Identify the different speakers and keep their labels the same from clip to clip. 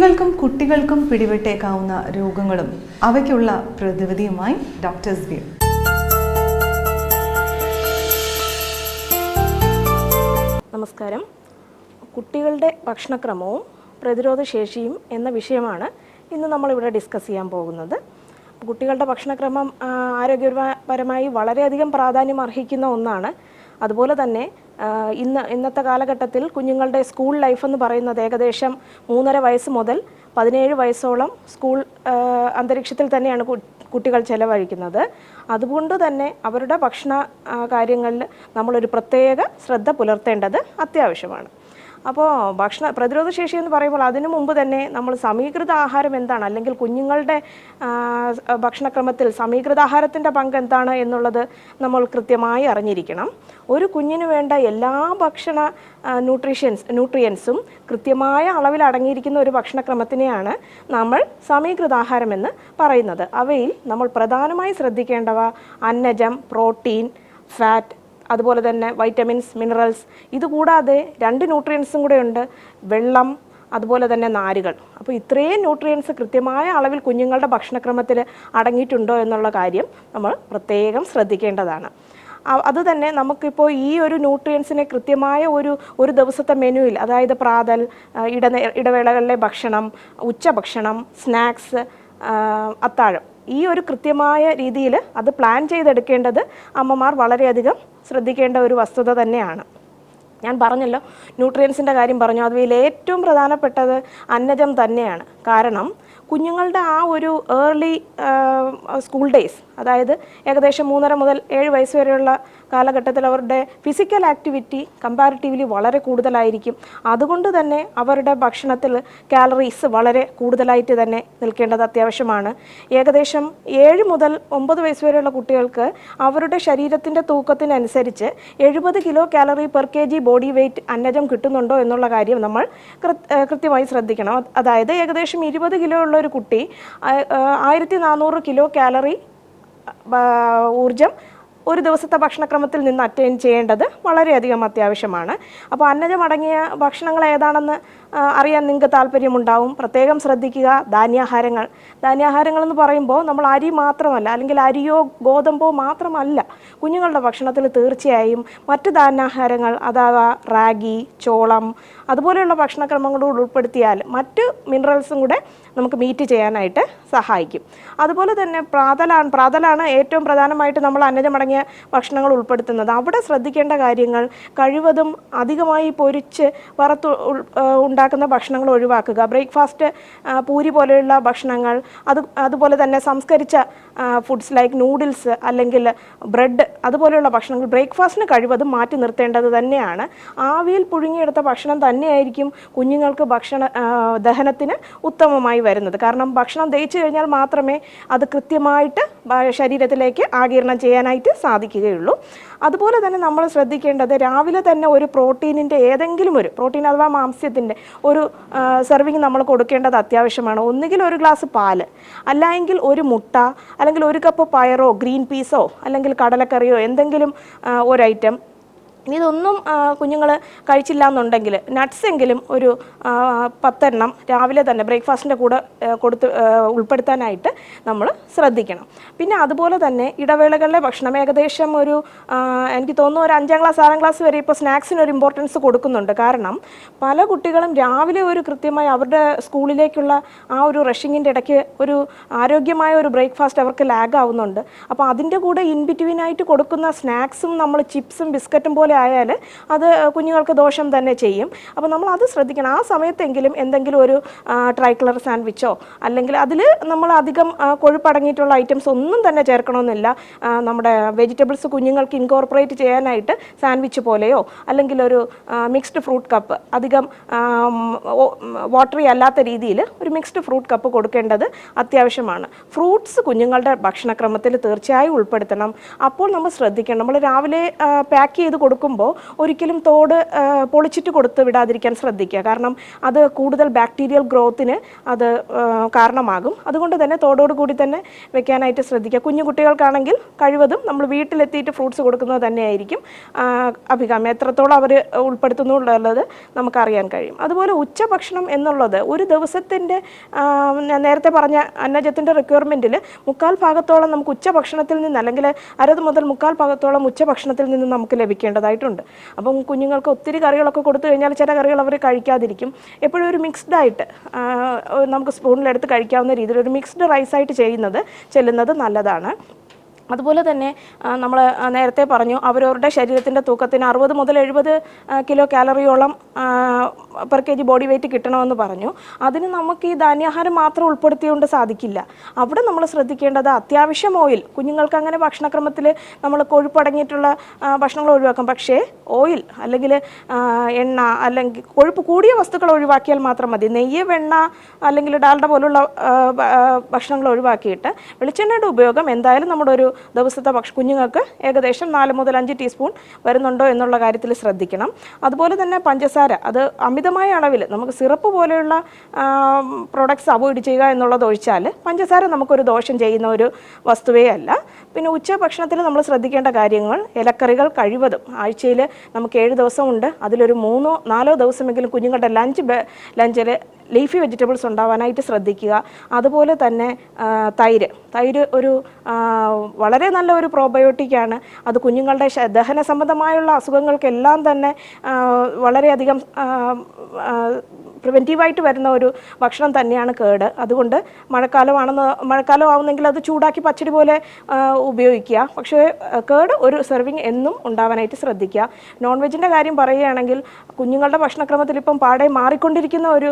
Speaker 1: സ്ത്രീകൾക്കും കുട്ടികൾക്കും പിടിപെട്ടേക്കാവുന്ന രോഗങ്ങളും അവയ്ക്കുള്ള പ്രതിവിധിയുമായി ഡോക്ടേഴ്സ് വ്യൂ
Speaker 2: നമസ്കാരം. കുട്ടികളുടെ ഭക്ഷണക്രമവും പ്രതിരോധശേഷിയും എന്ന വിഷയമാണ് ഇന്ന് നമ്മളിവിടെ ഡിസ്കസ് ചെയ്യാൻ പോകുന്നത്. കുട്ടികളുടെ ഭക്ഷണക്രമം ആരോഗ്യപരമായി വളരെയധികം പ്രാധാന്യം അർഹിക്കുന്ന ഒന്നാണ് അതുപോലെ തന്നെ ഇന്ന് ഇന്നത്തെ കാലഘട്ടത്തിൽ കുഞ്ഞുങ്ങളുടെ സ്കൂൾ ലൈഫ് എന്ന് പറയുന്നത് ഏകദേശം മൂന്നര വയസ്സ് മുതൽ പതിനേഴ് വയസ്സോളം സ്കൂൾ അന്തരീക്ഷത്തിൽ തന്നെയാണ് കുട്ടികൾ ചെലവഴിക്കുന്നത്. അതുകൊണ്ട് തന്നെ അവരുടെ ഭക്ഷണ കാര്യങ്ങളിൽ നമ്മളൊരു പ്രത്യേക ശ്രദ്ധ പുലർത്തേണ്ടത് അത്യാവശ്യമാണ്. അപ്പോൾ ഭക്ഷണ പ്രതിരോധ ശേഷി എന്ന് പറയുമ്പോൾ അതിനു മുമ്പ് തന്നെ നമ്മൾ സമീകൃത ആഹാരം എന്താണ്? അല്ലെങ്കിൽ കുഞ്ഞുങ്ങളുടെ ഭക്ഷണക്രമത്തിൽ സമീകൃത ആഹാരത്തിന്റെ പങ്ക് എന്താണ് എന്നുള്ളത് നമ്മൾ കൃത്യമായി അറിഞ്ഞിരിക്കണം. ഒരു കുഞ്ഞിന് വേണ്ട എല്ലാ ഭക്ഷണ ന്യൂട്രീഷ്യൻസ് ന്യൂട്രിയൻസും കൃത്യമായ അളവിൽ അടങ്ങിയിരിക്കുന്ന ഒരു ഭക്ഷണക്രമത്തിനെയാണ് നമ്മൾ സമീകൃത ആഹാരമെന്ന് പറയുന്നത്. അവയിൽ നമ്മൾ പ്രധാനമായി ശ്രദ്ധിക്കേണ്ടവ അന്നജം പ്രോട്ടീൻ ഫാറ്റ് അതുപോലെ തന്നെ വൈറ്റമിൻസ് മിനറൽസ് ഇതുകൂടാതെ രണ്ട് ന്യൂട്രിയൻസും കൂടെ ഉണ്ട് വെള്ളം അതുപോലെ തന്നെ നാരുകൾ. അപ്പോൾ ഇത്രയും ന്യൂട്രിയൻസ് കൃത്യമായ അളവിൽ കുഞ്ഞുങ്ങളുടെ ഭക്ഷണക്രമത്തിൽ അടങ്ങിയിട്ടുണ്ടോ എന്നുള്ള കാര്യം നമ്മൾ പ്രത്യേകം ശ്രദ്ധിക്കേണ്ടതാണ്. അതുതന്നെ അത് തന്നെ നമുക്കിപ്പോൾ ഈ ഒരു ന്യൂട്രിയൻസിനെ കൃത്യമായ ഒരു ഒരു ദിവസത്തെ മെനുവിൽ അതായത് പ്രാതൽ ഇട ഇടവേളകളിലെ ഭക്ഷണം ഉച്ചഭക്ഷണം സ്നാക്സ് അത്താഴം ഈ ഒരു കൃത്യമായ രീതിയിൽ അത് പ്ലാൻ ചെയ്തെടുക്കേണ്ടത് അമ്മമാർ വളരെയധികം ശ്രദ്ധിക്കേണ്ട ഒരു വസ്തുത തന്നെയാണ്. ഞാൻ പറഞ്ഞല്ലോ ന്യൂട്രിയൻസിന്റെ കാര്യം പറഞ്ഞു. അതിൽ ഏറ്റവും പ്രധാനപ്പെട്ടത് അന്നജം തന്നെയാണ്. കാരണം കുഞ്ഞുങ്ങളുടെ ആ ഒരു ഏർലി സ്കൂൾ ഡേയ്സ് അതായത് ഏകദേശം മൂന്നര മുതൽ ഏഴ് വയസ്സ് വരെയുള്ള കാലഘട്ടത്തിൽ അവരുടെ ഫിസിക്കൽ ആക്ടിവിറ്റി കമ്പാരിറ്റീവ്ലി വളരെ കൂടുതലായിരിക്കും. അതുകൊണ്ട് തന്നെ അവരുടെ ഭക്ഷണത്തിൽ കാലറീസ് വളരെ കൂടുതലായിട്ട് തന്നെ നിൽക്കേണ്ടത് അത്യാവശ്യമാണ്. ഏകദേശം ഏഴ് മുതൽ ഒമ്പത് വയസ്സ് വരെയുള്ള കുട്ടികൾക്ക് അവരുടെ ശരീരത്തിന്റെ തൂക്കത്തിനനുസരിച്ച് എഴുപത് kilo calorie per K G body weight അന്നജം കിട്ടുന്നുണ്ടോ എന്നുള്ള കാര്യം നമ്മൾ കൃത്യമായി ശ്രദ്ധിക്കണം. അതായത് ഏകദേശം ഇരുപത് കിലോ ഉള്ള ഒരു കുട്ടി ആയിരത്തി നാനൂറ് കിലോ കാലറി ഊർജം ഒരു ദിവസത്തെ ഭക്ഷണക്രമത്തിൽ നിന്ന് അറ്റൈൻ ചെയ്യേണ്ടത് വളരെയധികം അത്യാവശ്യമാണ്. അപ്പോൾ അന്നജമടങ്ങിയ ഭക്ഷണങ്ങൾ ഏതാണെന്ന് അറിയാൻ നിങ്ങൾക്ക് താല്പര്യമുണ്ടാവും. പ്രത്യേകം ശ്രദ്ധിക്കുക. ധാന്യാഹാരങ്ങൾ. ധാന്യാഹാരങ്ങൾ എന്ന് പറയുമ്പോൾ നമ്മൾ അരി മാത്രമല്ല അല്ലെങ്കിൽ അരിയോ ഗോതമ്പോ മാത്രമല്ല കുഞ്ഞുങ്ങളുടെ ഭക്ഷണത്തിൽ തീർച്ചയായും മറ്റ് ധാന്യാഹാരങ്ങൾ അഥവാ റാഗി ചോളം അതുപോലെയുള്ള ഭക്ഷണക്രമങ്ങളോട് ഉൾപ്പെടുത്തിയാൽ മറ്റ് മിനറൽസും കൂടെ നമുക്ക് മീറ്റ് ചെയ്യാനായിട്ട് സഹായിക്കും. അതുപോലെ തന്നെ പ്രാതലാണ്. പ്രാതലാണ് ഏറ്റവും പ്രധാനമായിട്ട് നമ്മൾ അന്നജമടങ്ങിയ ഭക്ഷണങ്ങൾ ഉൾപ്പെടുത്തുന്നത്. അവിടെ ശ്രദ്ധിക്കേണ്ട കാര്യങ്ങൾ കഴിവതും അധികമായി പൊരിച്ച് വറുത്ത് ഉണ്ടാക്കുന്ന ഭക്ഷണങ്ങൾ ഒഴിവാക്കുക. ബ്രേക്ക്ഫാസ്റ്റ് പൂരി പോലെയുള്ള ഭക്ഷണങ്ങൾ അത് അതുപോലെ തന്നെ സംസ്കരിച്ച ഫുഡ്സ് ലൈക്ക് നൂഡിൽസ് അല്ലെങ്കിൽ ബ്രെഡ് അതുപോലെയുള്ള ഭക്ഷണങ്ങൾ ബ്രേക്ക്ഫാസ്റ്റിന് കഴിവതും മാറ്റി നിർത്തേണ്ടത് തന്നെയാണ്. ആവിയിൽ പുഴുങ്ങിയെടുത്ത ഭക്ഷണം തന്നെയായിരിക്കും കുഞ്ഞുങ്ങൾക്ക് ഭക്ഷണ ദഹനത്തിന് ഉത്തമമായി വരുന്നത്. കാരണം ഭക്ഷണം ദഹിച്ചു കഴിഞ്ഞാൽ മാത്രമേ അത് കൃത്യമായിട്ട് ശരീരത്തിലേക്ക് ആഗിരണം ചെയ്യാനായിട്ട് സാധിക്കുകയുള്ളൂ. അതുപോലെ തന്നെ നമ്മൾ ശ്രദ്ധിക്കേണ്ടത് രാവിലെ തന്നെ ഒരു പ്രോട്ടീനിന്റെ ഏതെങ്കിലും ഒരു പ്രോട്ടീൻ അഥവാ മാംസ്യത്തിന്റെ ഒരു സെർവിങ് നമ്മൾ കൊടുക്കേണ്ടത് അത്യാവശ്യമാണ്. ഒന്നുകിൽ ഒരു ഗ്ലാസ് പാൽ അല്ലെങ്കിൽ ഒരു മുട്ട അല്ലെങ്കിൽ ഒരു കപ്പ് പയറോ ഗ്രീൻ പീസോ അല്ലെങ്കിൽ കടലക്കറിയോ എന്തെങ്കിലും ഒരു ഐറ്റം ഇതൊന്നും കുഞ്ഞുങ്ങൾ കഴിച്ചില്ല എന്നുണ്ടെങ്കിൽ നട്ട്സ് എങ്കിലും ഒരു പത്തെണ്ണം രാവിലെ തന്നെ ബ്രേക്ക്ഫാസ്റ്റിന്റെ കൂടെ കൊടുത്ത് ഉൾപ്പെടുത്താനായിട്ട് നമ്മൾ ശ്രദ്ധിക്കണം. പിന്നെ അതുപോലെ തന്നെ ഇടവേളകളിലെ ഭക്ഷണം. ഏകദേശം ഒരു എനിക്ക് തോന്നുന്നു ഒരു അഞ്ചാം ക്ലാസ് ആറാം ക്ലാസ് വരെ ഇപ്പോൾ സ്നാക്സിന് ഒരു ഇമ്പോർട്ടൻസ് കൊടുക്കുന്നുണ്ട്. കാരണം പല കുട്ടികളും രാവിലെ ഒരു കൃത്യമായി അവരുടെ സ്കൂളിലേക്കുള്ള ആ ഒരു റഷിങ്ങിന്റെ ഇടയ്ക്ക് ഒരു ആരോഗ്യമായ ഒരു ബ്രേക്ക്ഫാസ്റ്റ് അവർക്ക് ലാഗ് ആവുന്നുണ്ട്. അപ്പോൾ അതിന്റെ കൂടെ ഇൻ ബിറ്റ്വീനായിട്ട് കൊടുക്കുന്ന സ്നാക്സും നമ്മൾ ചിപ്സും ബിസ്ക്കറ്റും പോലെ ആയാൽ അത് കുഞ്ഞുങ്ങൾക്ക് ദോഷം തന്നെ ചെയ്യും. അപ്പോൾ നമ്മൾ അത് ശ്രദ്ധിക്കണം. ആ സമയത്തെങ്കിലും എന്തെങ്കിലും ഒരു ട്രൈക്ലർ സാൻഡ്വിച്ചോ അല്ലെങ്കിൽ അതിൽ നമ്മൾ അധികം കൊഴുപ്പടങ്ങിയിട്ടുള്ള ഐറ്റംസ് ഒന്നും തന്നെ ചേർക്കണമെന്നില്ല. നമ്മുടെ വെജിറ്റബിൾസ് കുഞ്ഞുങ്ങൾക്ക് ഇൻകോർപ്പറേറ്റ് ചെയ്യാനായിട്ട് സാൻഡ്വിച്ച് പോലെയോ അല്ലെങ്കിൽ ഒരു മിക്സ്ഡ് ഫ്രൂട്ട് കപ്പ്. അധികം വാട്ടറി അല്ലാത്ത രീതിയിൽ ഒരു മിക്സ്ഡ് ഫ്രൂട്ട് കപ്പ് കൊടുക്കേണ്ടത് അത്യാവശ്യമാണ്. ഫ്രൂട്ട്സ് കുഞ്ഞുങ്ങളുടെ ഭക്ഷണക്രമത്തിൽ തീർച്ചയായും ഉൾപ്പെടുത്തണം. അപ്പോൾ നമ്മൾ ശ്രദ്ധിക്കണം. നമ്മൾ രാവിലെ പാക്ക് ചെയ്ത് കൊടുക്കും കൊടുക്കുമ്പോൾ ഒരിക്കലും തോട് പൊളിച്ചിട്ട് കൊടുത്ത് വിടാതിരിക്കാൻ ശ്രദ്ധിക്കുക. കാരണം അത് കൂടുതൽ ബാക്ടീരിയൽ ഗ്രോത്തിന് അത് കാരണമാകും. അതുകൊണ്ട് തന്നെ തോടോട് കൂടി തന്നെ വെക്കാനായിട്ട് ശ്രദ്ധിക്കുക. കുഞ്ഞു കുട്ടികൾക്കാണെങ്കിൽ കഴിവതും നമ്മൾ വീട്ടിലെത്തിയിട്ട് ഫ്രൂട്ട്സ് കൊടുക്കുന്നത് തന്നെയായിരിക്കും അഭികാമ്യം. എത്രത്തോളം അവർ ഉൾപ്പെടുത്തുന്നു എന്നുള്ളത് നമുക്കറിയാൻ കഴിയും. അതുപോലെ ഉച്ചഭക്ഷണം എന്നുള്ളത് ഒരു ദിവസത്തിന്റെ നേരത്തെ പറഞ്ഞ അന്നജത്തിന്റെ റിക്വയർമെന്റിൽ മുക്കാൽ ഭാഗത്തോളം നമുക്ക് ഉച്ചഭക്ഷണത്തിൽ നിന്ന് അല്ലെങ്കിൽ അരത് മുതൽ മുക്കാൽ ഭാഗത്തോളം ഉച്ചഭക്ഷണത്തിൽ നിന്ന് നമുക്ക് ലഭിക്കേണ്ടതായിട്ടുണ്ട് അപ്പം കുഞ്ഞുങ്ങൾക്ക് ഒത്തിരി കറികളൊക്കെ കൊടുത്തു കഴിഞ്ഞാൽ ചില കറികൾ അവർ കഴിക്കാതിരിക്കും. എപ്പോഴും ഒരു മിക്സ്ഡ് ആയിട്ട് നമുക്ക് സ്പൂണിലെടുത്ത് കഴിക്കാവുന്ന രീതിയിൽ ഒരു മിക്സ്ഡ് റൈസായിട്ട് ചെയ്യുന്നത് ചെല്ലുന്നത് നല്ലതാണ്. അതുപോലെ തന്നെ നമ്മൾ നേരത്തെ പറഞ്ഞു അവരവരുടെ ശരീരത്തിന്റെ തൂക്കത്തിന് അറുപത് മുതൽ എഴുപത് kilo കാലറിയോളം per K G body weight കിട്ടണമെന്ന് പറഞ്ഞു. അതിന് നമുക്ക് ഈ ധാന്യാഹാരം മാത്രം ഉൾപ്പെടുത്തിയുകൊണ്ട് സാധിക്കില്ല. അവിടെ നമ്മൾ ശ്രദ്ധിക്കേണ്ടത് അത്യാവശ്യം ഓയിൽ. കുഞ്ഞുങ്ങൾക്ക് അങ്ങനെ ഭക്ഷണക്രമത്തിൽ നമ്മൾ കൊഴുപ്പടങ്ങിയിട്ടുള്ള ഭക്ഷണങ്ങൾ ഒഴിവാക്കും. പക്ഷേ ഓയിൽ അല്ലെങ്കിൽ എണ്ണ അല്ലെങ്കിൽ കൊഴുപ്പ് കൂടിയ വസ്തുക്കൾ ഒഴിവാക്കിയാൽ മാത്രം മതി. നെയ്യ് വെണ്ണ അല്ലെങ്കിൽ ഡാൽഡ പോലുള്ള ഭക്ഷണങ്ങൾ ഒഴിവാക്കിയിട്ട് വെളിച്ചെണ്ണയുടെ ഉപയോഗം എന്തായാലും നമ്മുടെ ഒരു ദിവസത്തെ ഭക്ഷ കുഞ്ഞുങ്ങൾക്ക് ഏകദേശം നാല് മുതൽ അഞ്ച് ടീസ്പൂൺ വരുന്നുണ്ടോ എന്നുള്ള കാര്യത്തിൽ ശ്രദ്ധിക്കണം. അതുപോലെ തന്നെ പഞ്ചസാര അത് അമിതമായ അളവിൽ നമുക്ക് സിറപ്പ് പോലെയുള്ള പ്രൊഡക്ട്സ് അവോയ്ഡ് ചെയ്യുക എന്നുള്ളത് ഒഴിച്ചാൽ പഞ്ചസാര നമുക്കൊരു ദോഷം ചെയ്യുന്ന ഒരു വസ്തുവേ അല്ല. പിന്നെ ഉച്ചഭക്ഷണത്തിൽ നമ്മൾ ശ്രദ്ധിക്കേണ്ട കാര്യങ്ങൾ ഇലക്കറികൾ കഴിവതും ആഴ്ചയിൽ നമുക്ക് ഏഴ് ദിവസമുണ്ട്. അതിലൊരു മൂന്നോ നാലോ ദിവസമെങ്കിലും കുഞ്ഞുങ്ങളുടെ ലഞ്ച് ലഞ്ചിൽ ലീഫി വെജിറ്റബിൾസ് ഉണ്ടാവാനായിട്ട് ശ്രദ്ധിക്കുക. അതുപോലെ തന്നെ തൈര്. തൈര് ഒരു വളരെ നല്ല ഒരു പ്രോബയോട്ടിക്കാണ് അത് കുഞ്ഞുങ്ങളുടെ ദഹന സംബന്ധമായുള്ള അസുഖങ്ങൾക്കെല്ലാം തന്നെ വളരെയധികം പ്രിവെന്റീവായിട്ട് വരുന്ന ഒരു ഭക്ഷണം തന്നെയാണ് കേട്. അതുകൊണ്ട് മഴക്കാലമാണെന്ന് മഴക്കാലം ആവുന്നെങ്കിൽ അത് ചൂടാക്കി പച്ചടി പോലെ ഉപയോഗിക്കുക. പക്ഷേ കേട് ഒരു സെർവിങ് എന്നും ഉണ്ടാവാനായിട്ട് ശ്രദ്ധിക്കുക. നോൺ വെജിന്റെ കാര്യം പറയുകയാണെങ്കിൽ കുഞ്ഞുങ്ങളുടെ ഭക്ഷണക്രമത്തിൽ ഇപ്പം പാടെ മാറിക്കൊണ്ടിരിക്കുന്ന ഒരു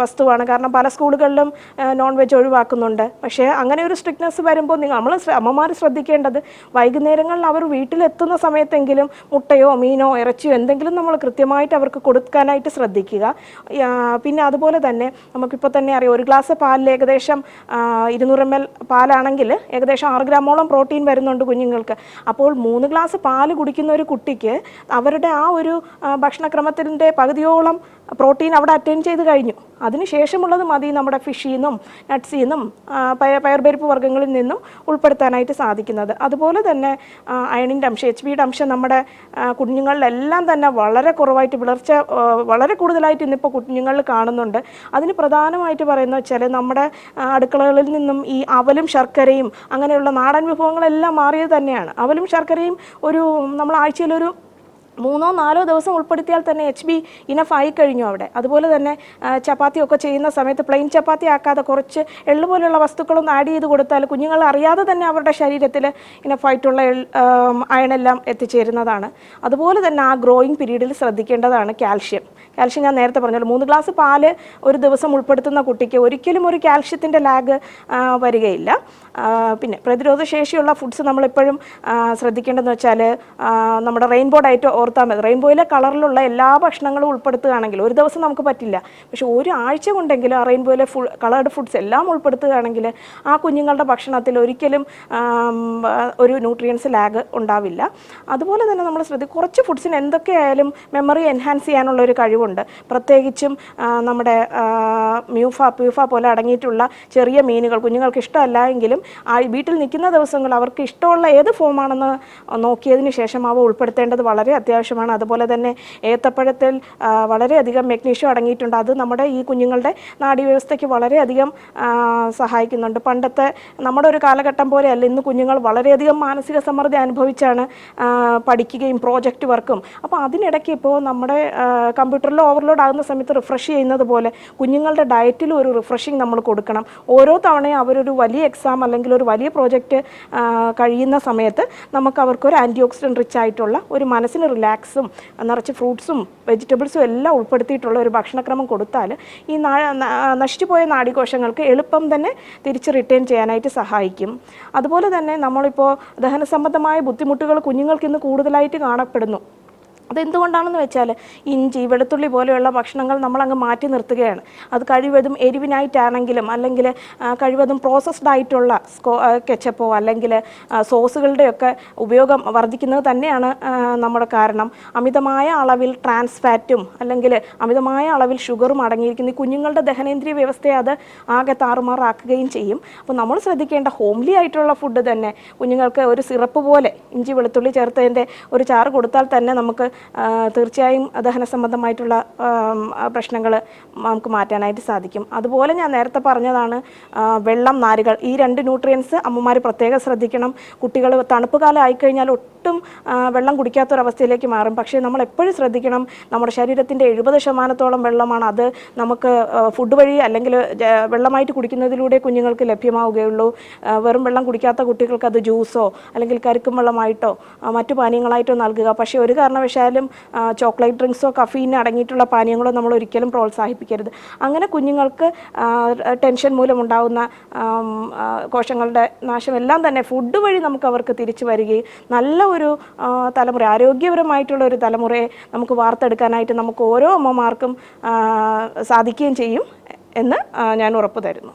Speaker 2: വസ്തുവാണ്. കാരണം പല സ്കൂളുകളിലും നോൺ വെജ് ഒഴിവാക്കുന്നുണ്ട്. പക്ഷേ അങ്ങനെ ഒരു സ്ട്രിക്ട്നെസ് വരുമ്പോൾ നിങ്ങൾ നമ്മൾ അമ്മമാർ ശ്രദ്ധിക്കേണ്ടത് വൈകുന്നേരങ്ങളിൽ അവർ വീട്ടിലെത്തുന്ന സമയത്തെങ്കിലും മുട്ടയോ മീനോ ഇറച്ചിയോ എന്തെങ്കിലും നമ്മൾ കൃത്യമായിട്ട് അവർക്ക് കൊടുക്കാനായിട്ട് ശ്രദ്ധിക്കുക. പിന്നെ അതുപോലെ തന്നെ നമുക്കിപ്പോൾ തന്നെ അറിയാം ഒരു ഗ്ലാസ് പാലിൽ ഏകദേശം ഇരുന്നൂറ് എം എൽ പാലാണെങ്കിൽ ഏകദേശം ആറ് ഗ്രാമോളം പ്രോട്ടീൻ വരുന്നുണ്ട് കുഞ്ഞുങ്ങൾക്ക്. അപ്പോൾ മൂന്ന് ഗ്ലാസ് പാൽ കുടിക്കുന്ന ഒരു കുട്ടിക്ക് അവരുടെ ആ ഒരു ഭക്ഷണക്രമത്തിന്റെ പകുതിയോളം പ്രോട്ടീൻ അവിടെ അറ്റൻഡ് ചെയ്ത് കഴിഞ്ഞു. അതിനുശേഷമുള്ളത് മതി നമ്മുടെ ഫിഷിൽ നിന്നും നട്ട്സിൽ നിന്നും പയർ പയ പയർപരിപ്പ് വർഗങ്ങളിൽ നിന്നും ഉൾപ്പെടുത്താനായിട്ട് സാധിക്കുന്നത്. അതുപോലെ തന്നെ അയണിന്റെ അംശം എച്ച് ബിയുടെ അംശം നമ്മുടെ കുഞ്ഞുങ്ങളിലെല്ലാം തന്നെ വളരെ കുറവായിട്ട് വിളർച്ച വളരെ കൂടുതലായിട്ട് ഇന്നിപ്പോൾ കുഞ്ഞുങ്ങളിൽ കാണുന്നുണ്ട്. അതിന് പ്രധാനമായിട്ട് പറയുന്നത് വെച്ചാൽ നമ്മുടെ അടുക്കളകളിൽ നിന്നും ഈ അവലും ശർക്കരയും അങ്ങനെയുള്ള നാടൻ വിഭവങ്ങളെല്ലാം മാറിയത് തന്നെയാണ്. അവലും ശർക്കരയും ഒരു നമ്മൾ ആഴ്ചയിലൊരു മൂന്നോ നാലോ ദിവസം ഉൾപ്പെടുത്തിയാൽ തന്നെ എച്ച് ബി ഇനഫ് ആയി കഴിഞ്ഞു അവിടെ. അതുപോലെ തന്നെ ചപ്പാത്തി ഒക്കെ ചെയ്യുന്ന സമയത്ത് പ്ലെയിൻ ചപ്പാത്തി ആക്കാതെ കുറച്ച് എള്ളു പോലെയുള്ള വസ്തുക്കളൊന്ന് ആഡ് ചെയ്ത് കൊടുത്താൽ കുഞ്ഞുങ്ങൾ അറിയാതെ തന്നെ അവരുടെ ശരീരത്തിൽ ഇനഫായിട്ടുള്ള അയണെല്ലാം എത്തിച്ചേരുന്നതാണ്. അതുപോലെ തന്നെ ആ ഗ്രോയിങ് പീരീഡിൽ ശ്രദ്ധിക്കേണ്ടതാണ് കാൽഷ്യം കാൽഷ്യം ഞാൻ നേരത്തെ പറഞ്ഞല്ലോ മൂന്ന് ഗ്ലാസ് പാൽ ഒരു ദിവസം ഉൾപ്പെടുത്തുന്ന കുട്ടിക്ക് ഒരിക്കലും ഒരു കാൽഷ്യത്തിന്റെ ലാഗ് വരികയില്ല. പിന്നെ പ്രതിരോധ ശേഷിയുള്ള ഫുഡ്സ് നമ്മളെപ്പോഴും ശ്രദ്ധിക്കേണ്ടതെന്ന് വെച്ചാൽ നമ്മുടെ റെയിൻബോ ഡയറ്റ് ഓർത്താൽ മതി. റെയിൻബോയിലെ കളറിലുള്ള എല്ലാ ഭക്ഷണങ്ങളും ഉൾപ്പെടുത്തുകയാണെങ്കിൽ ഒരു ദിവസം നമുക്ക് പറ്റില്ല. പക്ഷേ ഒരു ആഴ്ച കൊണ്ടെങ്കിലും ആ റെയിൻബോയിലെ ഫുൾ കളേർഡ് ഫുഡ്സ് എല്ലാം ഉൾപ്പെടുത്തുകയാണെങ്കിൽ ആ കുഞ്ഞുങ്ങളുടെ ഭക്ഷണത്തിൽ ഒരിക്കലും ഒരു ന്യൂട്രിയൻസ് ലാഗ് ഉണ്ടാവില്ല. അതുപോലെ തന്നെ നമ്മൾ ശ്രദ്ധി കുറച്ച് ഫുഡ്സിന് എന്തൊക്കെയായാലും മെമ്മറി എൻഹാൻസ് ചെയ്യാനുള്ള ഒരു കഴിവുണ്ട്. പ്രത്യേകിച്ചും നമ്മുടെ മ്യൂഫ പ്യൂഫ പോലെ അടങ്ങിയിട്ടുള്ള ചെറിയ മീനുകൾ കുഞ്ഞുങ്ങൾക്ക് ഇഷ്ടമല്ല എങ്കിലും വീട്ടിൽ നിൽക്കുന്ന ദിവസങ്ങൾ അവർക്ക് ഇഷ്ടമുള്ള ഏത് ഫോമാണെന്ന് നോക്കിയതിന് ശേഷം അവ ഉൾപ്പെടുത്തേണ്ടത് വളരെ അത്യാവശ്യമാണ്. അതുപോലെ തന്നെ ഏത്തപ്പഴത്തിൽ ആ, വളരെയധികം മെഗ്നീഷ്യം അടങ്ങിയിട്ടുണ്ട്. അത് നമ്മുടെ ഈ കുഞ്ഞുങ്ങളുടെ നാഡീവ്യവസ്ഥയ്ക്ക് വളരെയധികം ആ, സഹായിക്കുന്നുണ്ട്. പണ്ടത്തെ നമ്മുടെ ഒരു കാലഘട്ടം പോലെയല്ല. ഇന്ന് കുഞ്ഞുങ്ങൾ വളരെയധികം മാനസിക സമ്മർദ്ദം അനുഭവിച്ചാണ് ആ, പഠിക്കുകയും പ്രോജക്റ്റ് വർക്കും അപ്പോൾ അതിനിടയ്ക്ക് ഇപ്പോൾ നമ്മുടെ കമ്പ്യൂട്ടറിൽ ഓവർലോഡ് ആകുന്ന സമയത്ത് റിഫ്രഷ് ചെയ്യുന്നത് പോലെ കുഞ്ഞുങ്ങളുടെ ഡയറ്റിലും ഒരു റിഫ്രഷിങ് നമ്മൾ കൊടുക്കണം. ഓരോ തവണയും അവരൊരു വലിയ എക്സാം ഒരു വലിയ പ്രോജക്റ്റ് കഴിയുന്ന സമയത്ത് നമുക്ക് അവർക്ക് ഒരു ആന്റി ഓക്സിഡന്റ് റിച്ച് ആയിട്ടുള്ള ഒരു മനസ്സിന് റിലാക്സും നിറച്ച് ഫ്രൂട്ട്സും വെജിറ്റബിൾസും എല്ലാം ഉൾപ്പെടുത്തിയിട്ടുള്ള ഒരു ഭക്ഷണക്രമം കൊടുത്താൽ ഈ നശിച്ചുപോയ ന- നശിച്ചു പോയ നാഡീകോശങ്ങൾക്ക് എളുപ്പം തന്നെ തിരിച്ച് റിട്ടേൺ ചെയ്യാനായിട്ട് സഹായിക്കും. അതുപോലെ തന്നെ നമ്മളിപ്പോൾ ദഹന സംബന്ധമായ ബുദ്ധിമുട്ടുകൾ കുഞ്ഞുങ്ങൾക്ക് ഇന്ന് കൂടുതലായിട്ട് കാണപ്പെടുന്നു. അതെന്തുകൊണ്ടാണെന്ന് വെച്ചാൽ ഇഞ്ചി വെളുത്തുള്ളി പോലെയുള്ള ഭക്ഷണങ്ങൾ നമ്മളങ്ങ് മാറ്റി നിർത്തുകയാണ്. അത് കഴിവതും എരിവിനായിട്ടാണെങ്കിലും അല്ലെങ്കിൽ കഴിവതും പ്രോസസ്ഡ് ആയിട്ടുള്ള സ്കോ കെച്ചപ്പോ അല്ലെങ്കിൽ സോസുകളുടെയൊക്കെ ഉപയോഗം വർദ്ധിക്കുന്നത് തന്നെയാണ് നമ്മുടെ കാരണം. അമിതമായ അളവിൽ ട്രാൻസ് ഫാറ്റും അല്ലെങ്കിൽ അമിതമായ അളവിൽ ഷുഗറും അടങ്ങിയിരിക്കുന്ന കുഞ്ഞുങ്ങളുടെ ദഹനേന്ദ്രിയ വ്യവസ്ഥയെ അത് ആകെ താറുമാറാക്കുകയും ചെയ്യും. അപ്പോൾ നമ്മൾ ശ്രദ്ധിക്കേണ്ട ഹോംലി ആയിട്ടുള്ള ഫുഡ് തന്നെ കുഞ്ഞുങ്ങൾക്ക് ഒരു സിറപ്പ് പോലെ ഇഞ്ചി വെളുത്തുള്ളി ചേർത്തതിന്റെ ഒരു ചാറ് കൊടുത്താൽ തന്നെ നമുക്ക് തീർച്ചയായും ദഹന സംബന്ധമായിട്ടുള്ള പ്രശ്നങ്ങൾ നമുക്ക് മാറ്റാനായിട്ട് സാധിക്കും. അതുപോലെ ഞാൻ നേരത്തെ പറഞ്ഞതാണ് വെള്ളം നാരുകൾ ഈ രണ്ട് ന്യൂട്രിയൻസ് അമ്മമാർ പ്രത്യേകം ശ്രദ്ധിക്കണം. കുട്ടികൾ തണുപ്പ് കാലം ആയിക്കഴിഞ്ഞാൽ ഒട്ടും വെള്ളം കുടിക്കാത്തൊരവസ്ഥയിലേക്ക് മാറും. പക്ഷേ നമ്മൾ എപ്പോഴും ശ്രദ്ധിക്കണം നമ്മുടെ ശരീരത്തിന്റെ എഴുപത് ശതമാനത്തോളം വെള്ളമാണ് അത് നമുക്ക് ഫുഡ് വഴി അല്ലെങ്കിൽ വെള്ളമായിട്ട് കുടിക്കുന്നതിലൂടെ കുഞ്ഞുങ്ങൾക്ക് ലഭ്യമാവുകയുള്ളൂ. വെറും വെള്ളം കുടിക്കാത്ത കുട്ടികൾക്ക് അത് ജ്യൂസോ അല്ലെങ്കിൽ കരുക്കും വെള്ളമായിട്ടോ മറ്റു പാനീയങ്ങളായിട്ടോ നൽകുക. പക്ഷേ ഒരു കാരണവശാലും ആ, ചോക്ലേറ്റ് ഡ്രിങ്ക്സോ കഫീൻ അടങ്ങിയിട്ടുള്ള പാനീയങ്ങളോ നമ്മൾ ഒരിക്കലും പ്രോത്സാഹിപ്പിക്കരുത്. അങ്ങനെ കുഞ്ഞുങ്ങൾക്ക് ടെൻഷൻ മൂലമുണ്ടാകുന്ന കോശങ്ങളുടെ നാശമെല്ലാം തന്നെ ഫുഡ് വഴി നമുക്ക് അവർക്ക് തിരിച്ചു വരികയും നല്ല ഒരു തലമുറ ആരോഗ്യപരമായിട്ടുള്ള ഒരു തലമുറയെ നമുക്ക് വാർത്തെടുക്കാനായിട്ട് നമുക്ക് ഓരോ അമ്മമാർക്കും സാധിക്കുകയും ചെയ്യും എന്ന് ഞാൻ ഉറപ്പ് തരുന്നു